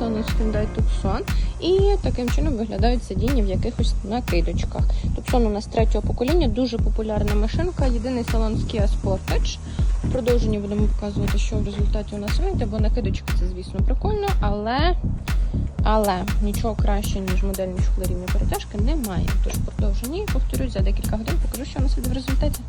Це у Hyundai Tucson. І таким чином виглядають сидіння в якихось накидочках. Tucson у нас третього покоління, дуже популярна машинка. Єдиний салон з Kia Sportage. В продовженні будемо показувати, що в результаті у нас вийде, бо накидочки це, звісно, прикольно, але. Але нічого краще, ніж модель міжколорівні перетяжки, немає. Тож в продовженні, повторюсь, за декілька годин покажу, що у нас буде в результаті.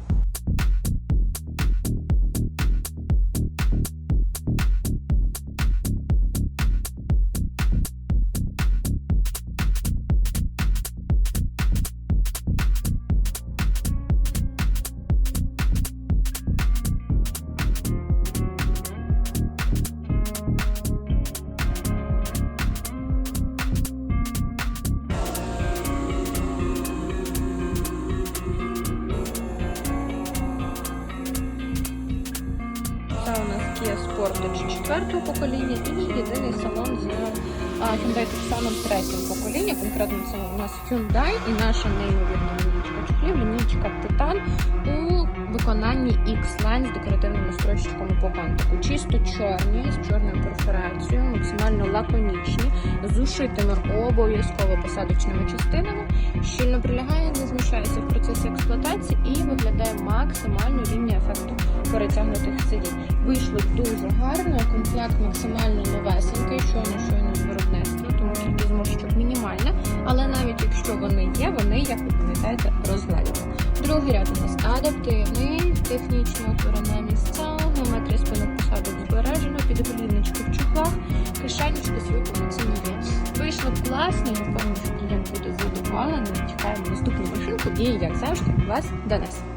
Kia Sportage четвертого покоління і єдиний салон з Hyundai Tucson третього покоління. Конкретно це у нас Hyundai і наша неймовірна лінійка чохлів, лінійка Titan у виконанні X-Line з декоративними строчками по кантику. Чисто чорні, з чорною перфорацією, максимально лаконічні, з ушитими обов'язково посадочними частинами, щільно прилягає, не змішається в процесі експлуатації виглядає максимально рівні ефекту перетягнутих сидінь. Вийшло дуже гарно, комплект максимально новесенький, щойно щойно з виробництва, тому кількість зморщок мінімальна. Але навіть якщо вони є, вони, як ви пам'ятаєте, розгладяться. Другий ряд у нас адаптивний, технічні отвори на місця, геометрія спинок посадок збережена, підголівнички в чохлах, кишенечки свої повноцінні. Вийшло класно, я впевнена, що клієнт буде задоволений. Чекаємо наступну і, як завжди, вас до нас.